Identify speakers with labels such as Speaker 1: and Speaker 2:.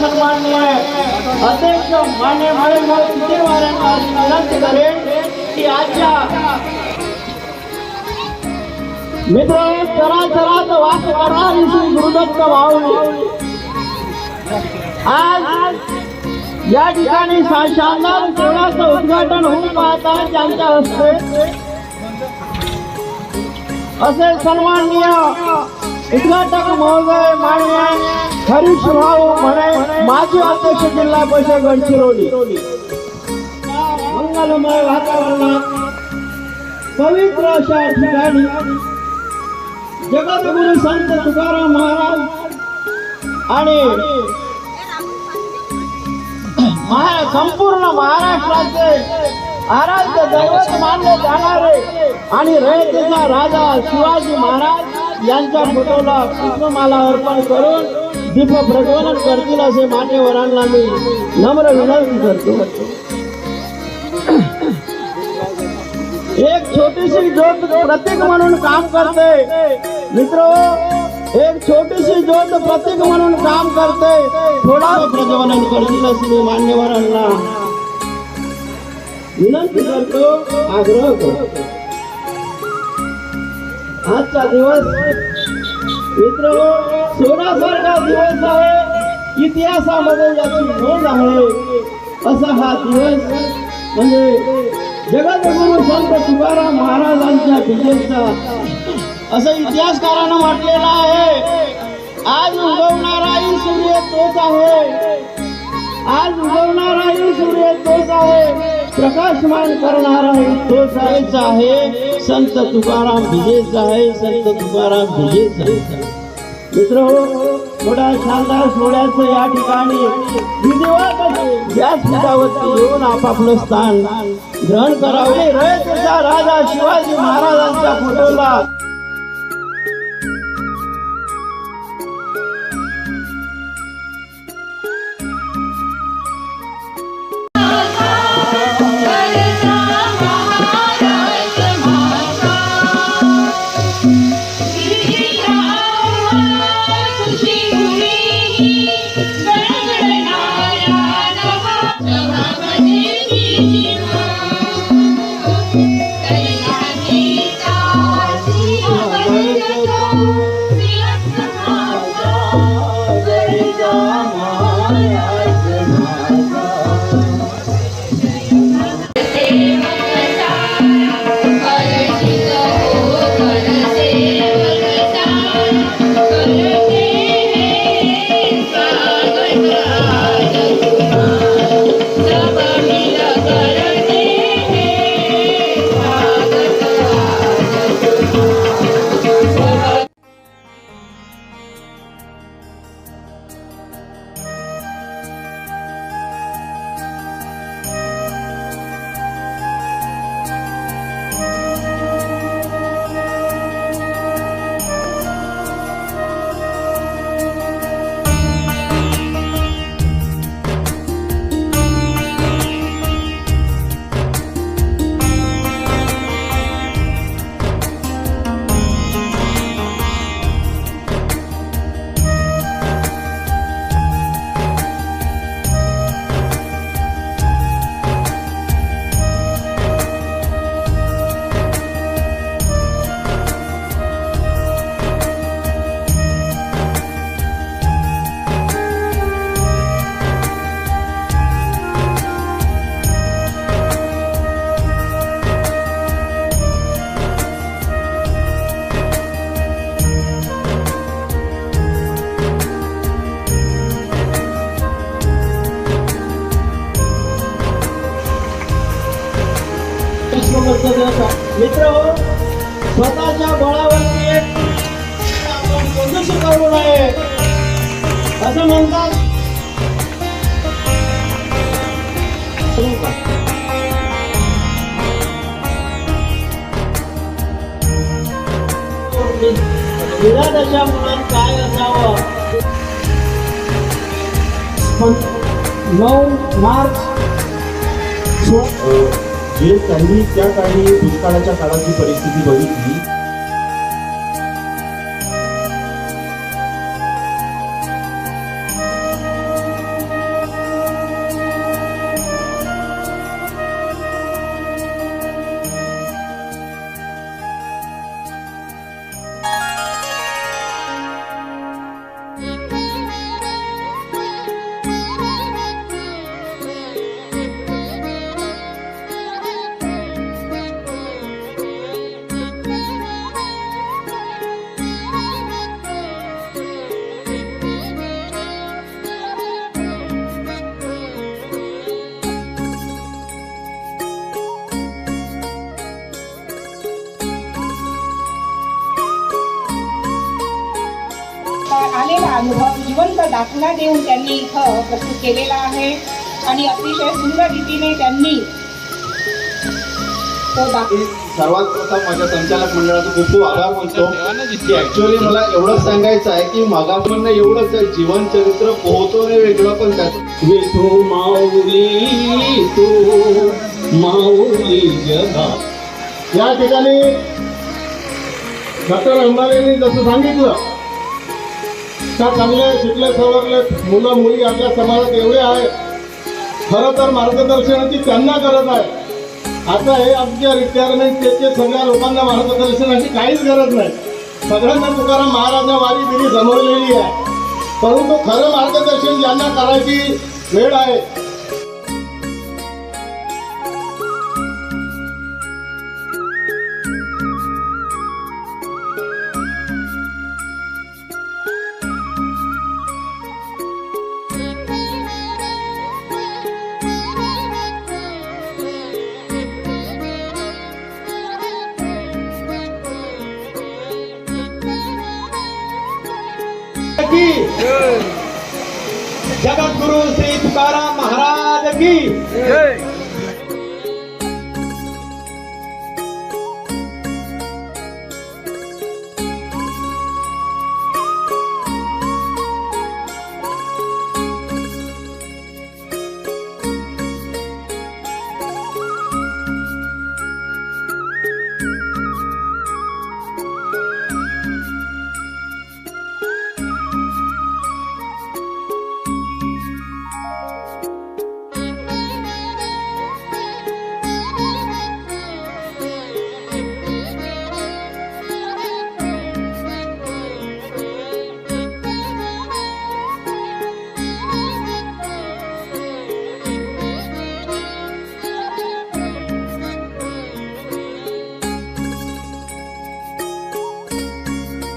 Speaker 1: सन्माननीय अध्यक्ष मान्य महेशभाऊ चितेवार यांना विनंती करेन की आजच्या मित्र चराचरात वास करणारी श्री गुरुदत्त भाऊ. आज या ठिकाणी शानदार सोहळ्याचं उद्घाटन होऊन पाहता त्यांच्या हस्ते. असे सन्माननीय उद्घाटक महोदय मान्य हरीश भाऊ म्हणे माजी अध्यक्ष जिल्हा परिषद गडचिरोली. या मंगलमय वातावरणात पवित्र अशा ठिकाणी जगद्गुरु संत तुकाराम महाराज आणि संपूर्ण महाराष्ट्राचे आराध्य दैवत मानले जाणारे आणि रयतेचा राजा शिवाजी महाराज यांच्या फोटोला पुष्पमाला अर्पण करून दीप प्रज्वलन करतील असे मान्यवरांना मी नम्र विनंती करतो. एक छोटीशी ज्योत प्रतीक म्हणून काम करते. मित्र एक छोटीशी ज्योत प्रतीक म्हणून काम करते. थोडा प्रज्वलन करतील असे मी मान्यवरांना विनंती करतो आग्रह करतो. आजचा दिवस मित्र सोन्यासारखा दिवस आहे. इतिहासामध्ये याची नोंद आहे. असा हा दिवस म्हणजे जगद्गुरु संत तुकाराम महाराजांच्या विजयचा. असं इतिहासकारानं म्हटलेलं आहे. आज उगवणाराही सूर्य तोच आहे. आज उगवणाराही सूर्य तोच आहे. प्रकाशमान करणारा तोच आहेच आहे. संत तुकाराम विजेचा आहे संत तुकाराम विजेचा आहे मित्र हो, थोड्या शानदार सोहळ्याचं या ठिकाणी विधिवत व्यासपीठावरती येऊन आपापलं स्थान ग्रहण करावे. रयतेचा राजा शिवाजी महाराजांच्या फोटोला मित्र हो स्वतःच्या बळावरती एक आपण प्रदूषित करू नये. असं म्हणतात. विधानाच्या मुलात काय असावं? पण नऊ मार्च
Speaker 2: जे त्यांनी त्या काळी दुष्काळाच्या काळाची परिस्थिती बघितली
Speaker 3: आलेला अनुभव जिवंत दाखला देऊन त्यांनी इथं प्रस्तुत केलेला आहे. आणि अतिशय सुंदर रीतीने त्यांनी
Speaker 4: सर्वात प्रथम माझ्या संचालक मंडळाचा खूप खूप आभार मानतो. की ऍक्च्युअली मला एवढंच सांगायचं आहे की मागासमधनं एवढंच आहे. जीवन चरित्र पोहतवणे वेगळं पण त्यात
Speaker 1: विठू माऊली तू माऊली जगा.
Speaker 5: या ठिकाणी डॉक्टर अंबानींनी जसं सांगितलं त्या चांगले शिकले सवरले मुलं मुली आपल्या समाजात एवढे आहेत. खरं तर मार्गदर्शनाची त्यांना गरज आहे. आता हे आमच्या रिटायरमेंट त्याचे सगळ्या लोकांना मार्गदर्शनाची काहीच गरज नाही. सगळ्यांना तुकाराम महाराजा वारी दिली जमवलेली आहे. परंतु खरं मार्गदर्शन ज्यांना करायची वेळ आहे
Speaker 4: की। जगद्गुरु श्री तुकाराम महाराज की।